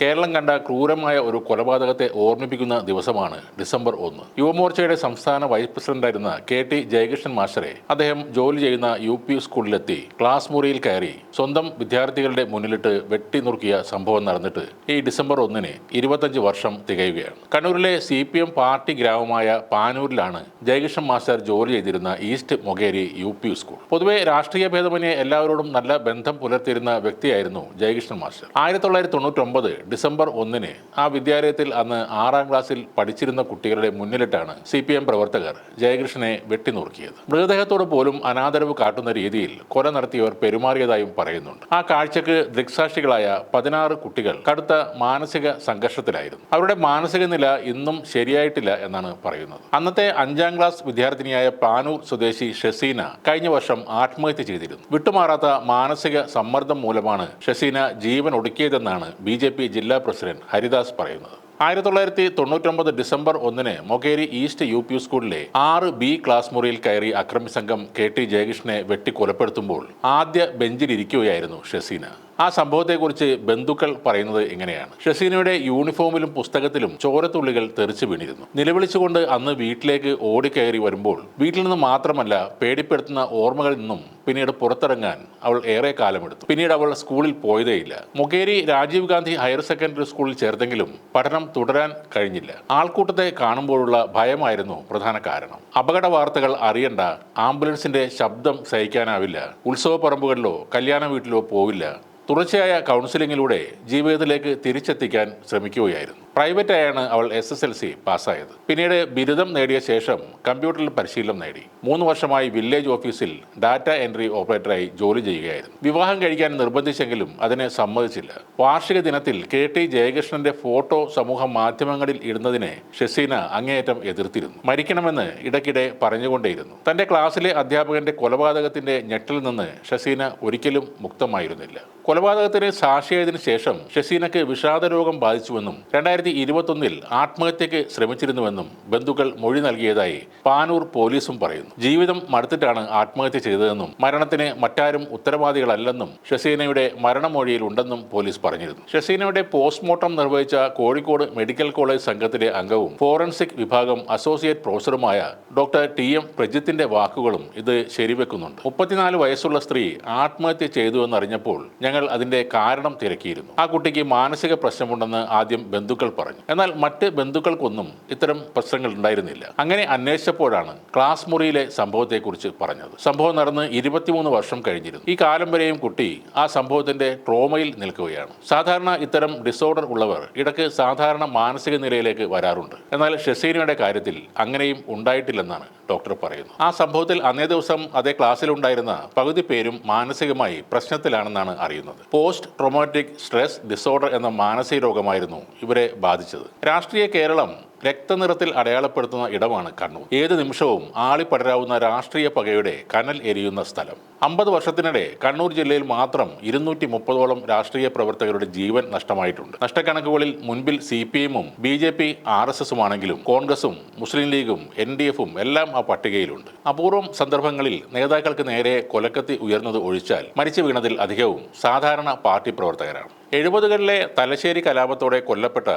കേരളം കണ്ട ക്രൂരമായ ഒരു കൊലപാതകത്തെ ഓർമ്മിപ്പിക്കുന്ന ദിവസമാണ് ഡിസംബർ ഒന്ന്. യുവമോർച്ചയുടെ സംസ്ഥാന വൈസ് പ്രസിഡന്റായിരുന്ന കെ ടി ജയകൃഷ്ണൻ മാസ്റ്ററെ അദ്ദേഹം ജോലി ചെയ്യുന്ന യു പി സ്കൂളിലെത്തി ക്ലാസ് മുറിയിൽ കയറി സ്വന്തം വിദ്യാർത്ഥികളുടെ മുന്നിലിട്ട് വെട്ടി നുറുക്കിയ സംഭവം നടന്നിട്ട് ഈ ഡിസംബർ ഒന്നിന് ഇരുപത്തഞ്ച് വർഷം തികയുകയാണ്. കണ്ണൂരിലെ സി പി എം പാർട്ടി ഗ്രാമമായ പാനൂരിലാണ് ജയകൃഷ്ണൻ മാസ്റ്റർ ജോലി ചെയ്തിരുന്ന East Mokeri U P school. പൊതുവെ രാഷ്ട്രീയ ഭേദമന്യേ എല്ലാവരോടും നല്ല ബന്ധം പുലർത്തിയിരുന്ന വ്യക്തിയായിരുന്നു ജയകൃഷ്ണൻ മാസ്റ്റർ. ആയിരത്തി തൊള്ളായിരത്തി തൊണ്ണൂറ്റൊമ്പത് ഡിസംബർ ഒന്നിന് ആ വിദ്യാലയത്തിൽ അന്ന് ആറാം ക്ലാസ്സിൽ പഠിച്ചിരുന്ന കുട്ടികളുടെ മുന്നിലിട്ടാണ് സി പി എം പ്രവർത്തകർ ജയകൃഷ്ണനെ വെട്ടിനുറുക്കിയത്. മൃതദേഹത്തോട് പോലും അനാദരവ് കാട്ടുന്ന രീതിയിൽ കൊല നടത്തിയവർ പെരുമാറിയതായും പറയുന്നുണ്ട്. ആ കാഴ്ചക്ക് ദൃക്സാക്ഷികളായ പതിനാറ് കുട്ടികൾ കടുത്ത മാനസിക സംഘർഷത്തിലായിരുന്നു. അവരുടെ മാനസിക നില ഇന്നും ശരിയായിട്ടില്ല എന്നാണ് പറയുന്നത്. അന്നത്തെ അഞ്ചാം ക്ലാസ് വിദ്യാർത്ഥിനിയായ പാനൂർ സ്വദേശി ഷസീന കഴിഞ്ഞ വർഷം ആത്മഹത്യ ചെയ്തിരുന്നു. വിട്ടുമാറാത്ത മാനസിക സമ്മർദ്ദം മൂലമാണ് ഷസീന ജീവൻ ഒടുക്കിയതെന്നാണ് ബി ജെ പി ജില്ലാ പ്രസിഡന്റ് ഹരിദാസ് പറയുന്നത്. ആയിരത്തി തൊള്ളായിരത്തി തൊണ്ണൂറ്റൊമ്പത് ഡിസംബർ ഒന്നിന് മൊകേരി ഈസ്റ്റ് യു പി സ്കൂളിലെ ആറ് ബി ക്ലാസ് മുറിയിൽ കയറി അക്രമി സംഘം കെ ടി ജയകൃഷ്ണനെ വെട്ടിക്കൊലപ്പെടുത്തുമ്പോൾ ആദ്യ ബെഞ്ചിലിരിക്കുകയായിരുന്നു ഷസീന. ആ സംഭവത്തെക്കുറിച്ച് ബന്ധുക്കൾ പറയുന്നത് എങ്ങനെയാണ് ഷസീനയുടെ യൂണിഫോമിലും പുസ്തകത്തിലും ചോരത്തുള്ളികൾ തെറിച്ചു വീണിരുന്നു. നിലവിളിച്ചുകൊണ്ട് അന്ന് വീട്ടിലേക്ക് ഓടിക്കയറി വരുമ്പോൾ വീട്ടിൽ നിന്ന് മാത്രമല്ല പേടിപ്പെടുത്തുന്ന ഓർമ്മകളിൽ നിന്നും പിന്നീട് പുറത്തിറങ്ങാൻ അവൾ ഏറെ കാലമെടുത്തു. പിന്നീട് അവൾ സ്കൂളിൽ പോയതേയില്ല. മുഖേരി രാജീവ് ഗാന്ധി ഹയർ സെക്കൻഡറി സ്കൂളിൽ ചേർത്തെങ്കിലും പഠനം തുടരാൻ കഴിഞ്ഞില്ല. ആൾക്കൂട്ടത്തെ കാണുമ്പോഴുള്ള ഭയമായിരുന്നു പ്രധാന കാരണം. അപകട വാർത്തകൾ അറിയണ്ട ആംബുലൻസിന്റെ ശബ്ദം സഹിക്കാനാവില്ല ഉത്സവ പറമ്പുകളിലോ കല്യാണ വീട്ടിലോ പോവില്ല. തുടർച്ചയായ കൗൺസിലിങ്ങിലൂടെ ജീവിതത്തിലേക്ക് തിരിച്ചെത്തിക്കാൻ ശ്രമിക്കുകയായിരുന്നു. പ്രൈവറ്റായാണ് അവൾ എസ് എസ് എൽ സി പാസ്സായത്. പിന്നീട് ബിരുദം നേടിയ ശേഷം കമ്പ്യൂട്ടറിൽ പരിശീലനം നേടി. മൂന്ന് വർഷമായി വില്ലേജ് ഓഫീസിൽ ഡാറ്റ എൻട്രി ഓപ്പറേറ്ററായി ജോലി ചെയ്യുകയായിരുന്നു. വിവാഹം കഴിക്കാൻ നിർബന്ധിച്ചെങ്കിലും അതിനെ സമ്മതിച്ചില്ല. വാർഷിക ദിനത്തിൽ കെ ടി ജയകൃഷ്ണന്റെ ഫോട്ടോ സമൂഹ മാധ്യമങ്ങളിൽ ഇടുന്നതിനെ ഷെസീന അങ്ങേയറ്റം എതിർത്തിരുന്നു. മരിക്കണമെന്ന് ഇടയ്ക്കിടെ പറഞ്ഞുകൊണ്ടേയിരുന്നു. തന്റെ ക്ലാസ്സിലെ അധ്യാപകന്റെ കൊലപാതകത്തിന്റെ ഞെട്ടിൽ നിന്ന് ഷസീന ഒരിക്കലും മുക്തമായിരുന്നില്ല. കൊലപാതകത്തിന് സാക്ഷിയായതിനു ശേഷം ഷസീനക്ക് വിഷാദരോഗം ബാധിച്ചുവെന്നും രണ്ടായിരത്തി ഇരുപത്തൊന്നിൽ ആത്മഹത്യക്ക് ശ്രമിച്ചിരുന്നുവെന്നും ബന്ധുക്കൾ മൊഴി നൽകിയതായി പാനൂർ പോലീസും പറയുന്നു. ജീവിതം മടുത്തിട്ടാണ് ആത്മഹത്യ ചെയ്തതെന്നും മരണത്തിന് മറ്റാരും ഉത്തരവാദികളല്ലെന്നും ഷസീനയുടെ മരണമൊഴിയിൽ ഉണ്ടെന്നും പോലീസ് പറഞ്ഞിരുന്നു. ഷസീനയുടെ പോസ്റ്റ്മോർട്ടം നിർവഹിച്ച കോഴിക്കോട് മെഡിക്കൽ കോളേജ് സംഘത്തിലെ അംഗവും ഫോറൻസിക് വിഭാഗം അസോസിയേറ്റ് പ്രൊഫസറുമായ ഡോക്ടർ ടി എം പ്രജിത്തിന്റെ വാക്കുകളും ഇത് ശരിവെക്കുന്നുണ്ട്. മുപ്പത്തിനാല് വയസ്സുള്ള സ്ത്രീ ആത്മഹത്യ ചെയ്തുവെന്നറിഞ്ഞപ്പോൾ ഞങ്ങൾ അതിന്റെ കാരണം തിരക്കിയിരുന്നു. ആ കുട്ടിക്ക് മാനസിക പ്രശ്നമുണ്ടെന്ന് ആദ്യം ബന്ധുക്കൾ പറഞ്ഞു. എന്നാൽ മറ്റ് ബന്ധുക്കൾക്കൊന്നും ഇത്തരം പ്രശ്നങ്ങൾ ഉണ്ടായിരുന്നില്ല. അങ്ങനെ അന്വേഷിച്ചപ്പോഴാണ് ക്ലാസ് മുറിയിലെ സംഭവത്തെക്കുറിച്ച് പറഞ്ഞത്. സംഭവം നടന്ന് ഇരുപത്തിമൂന്ന് വർഷം കഴിഞ്ഞിരുന്നു. ഈ കാലം വരെയും കുട്ടി ആ സംഭവത്തിന്റെ ട്രോമയിൽ നിൽക്കുകയാണ്. സാധാരണ ഇത്തരം ഡിസോർഡർ ഉള്ളവർ ഇടയ്ക്ക് സാധാരണ മാനസിക നിലയിലേക്ക് വരാറുണ്ട്. എന്നാൽ ഷെസീനയുടെ കാര്യത്തിൽ അങ്ങനെയും ഉണ്ടായിട്ടില്ലെന്നാണ് ഡോക്ടർ പറയുന്നു ആ സംഭവത്തിൽ അന്നേ ദിവസം അതേ ക്ലാസ്സിലുണ്ടായിരുന്ന പകുതി പേരും മാനസികമായി പ്രശ്നത്തിലാണെന്നാണ് അറിയുന്നത്. പോസ്റ്റ് ട്രോമാറ്റിക് സ്ട്രെസ് ഡിസോർഡർ എന്ന മാനസിക രോഗമായിരുന്നു ഇവരെ ബാധിച്ചത്. രാഷ്ട്രീയ കേരളം രക്തനിറത്തിൽ അടയാളപ്പെടുത്തുന്ന ഇടമാണ് കണ്ണൂർ. ഏത് നിമിഷവും ആളിപ്പടരാവുന്ന രാഷ്ട്രീയ പകയുടെ കനൽ എരിയുന്ന സ്ഥലം. അമ്പത് വർഷത്തിനിടെ കണ്ണൂർ ജില്ലയിൽ മാത്രം ഇരുന്നൂറ്റി മുപ്പതോളം രാഷ്ട്രീയ പ്രവർത്തകരുടെ ജീവൻ നഷ്ടമായിട്ടുണ്ട്. നഷ്ടക്കണക്കുകളിൽ മുൻപിൽ സി പി എമ്മും B J P R S എസും ആണെങ്കിലും കോൺഗ്രസും മുസ്ലിം ലീഗും എൻ ഡി എഫും എല്ലാം ആ പട്ടികയിലുണ്ട്. അപൂർവം സന്ദർഭങ്ങളിൽ നേതാക്കൾക്ക് നേരെ കൊലക്കത്തി ഉയർന്നത് ഒഴിച്ചാൽ മരിച്ചു വീണതിൽ അധികവും സാധാരണ പാർട്ടി പ്രവർത്തകരാണ്. എഴുപതുകളിലെ തലശ്ശേരി കലാപത്തോടെ കൊല്ലപ്പെട്ട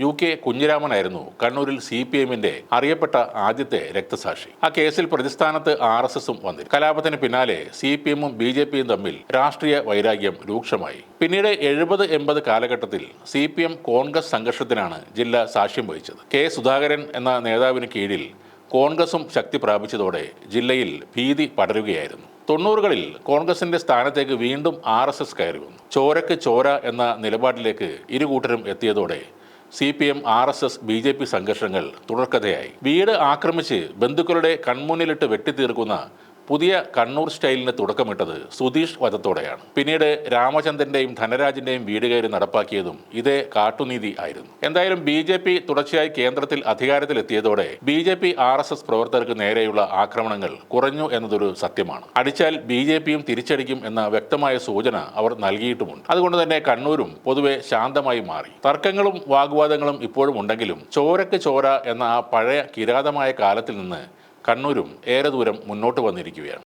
യു കെ കുഞ്ഞിരാമനായിരുന്നു കണ്ണൂരിൽ സി പി എമ്മിന്റെ അറിയപ്പെട്ട ആദ്യത്തെ രക്തസാക്ഷി. ആ കേസിൽ പ്രതിസ്ഥാനത്ത് ആർ എസ് എസും വന്നിരുന്നു. കലാപത്തിന് പിന്നാലെ സി പി എമ്മും ബി ജെ പിയും തമ്മിൽ രാഷ്ട്രീയ വൈരാഗ്യം രൂക്ഷമായി. പിന്നീട് എഴുപത് എൺപത് കാലഘട്ടത്തിൽ സി പി എം കോൺഗ്രസ് സംഘർഷത്തിനാണ് ജില്ല സാക്ഷ്യം വഹിച്ചത്. കെ സുധാകരൻ എന്ന നേതാവിന് കീഴിൽ കോൺഗ്രസും ശക്തി പ്രാപിച്ചതോടെ ജില്ലയിൽ ഭീതി പടരുകയായിരുന്നു. തൊണ്ണൂറുകളിൽ കോൺഗ്രസിന്റെ സ്ഥാനത്തേക്ക് വീണ്ടും ആർ എസ് എസ് കയറി വന്നു. ചോരക്ക് ചോര എന്ന നിലപാടിലേക്ക് ഇരു കൂട്ടരും എത്തിയതോടെ C P M R S S B J P സംഘർഷങ്ങൾ തുടർക്കഥയായി. വീട് ആക്രമിച്ച് ബന്ധുക്കളുടെ കൺമുന്നിലിട്ട് വെട്ടിത്തീർക്കുന്ന പുതിയ കണ്ണൂർ സ്റ്റൈലിന് തുടക്കമിട്ടത് സുധീഷ് വധത്തോടെയാണ്. പിന്നീട് രാമചന്ദ്രന്റെയും ധനരാജിന്റെയും വീട് കയറി നടപ്പാക്കിയതും ഇതേ കാട്ടുനീതി ആയിരുന്നു. എന്തായാലും ബി ജെ പി തുടർച്ചയായി കേന്ദ്രത്തിൽ അധികാരത്തിലെത്തിയതോടെ B J P R S S പ്രവർത്തകർക്ക് നേരെയുള്ള ആക്രമണങ്ങൾ കുറഞ്ഞു എന്നതൊരു സത്യമാണ്. അടിച്ചാൽ ബി ജെ പിയും തിരിച്ചടിക്കും എന്ന വ്യക്തമായ സൂചന അവർ നൽകിയിട്ടുമുണ്ട്. അതുകൊണ്ട് തന്നെ കണ്ണൂരും പൊതുവെ ശാന്തമായി മാറി. തർക്കങ്ങളും വാഗ്വാദങ്ങളും ഇപ്പോഴും ഉണ്ടെങ്കിലും ചോരക്ക് ചോര എന്ന ആ പഴയ കിരാതമായ കാലത്തിൽ നിന്ന് കണ്ണൂരും ഏറെ ദൂരം മുന്നോട്ട് വന്നിരിക്കുകയാണ്.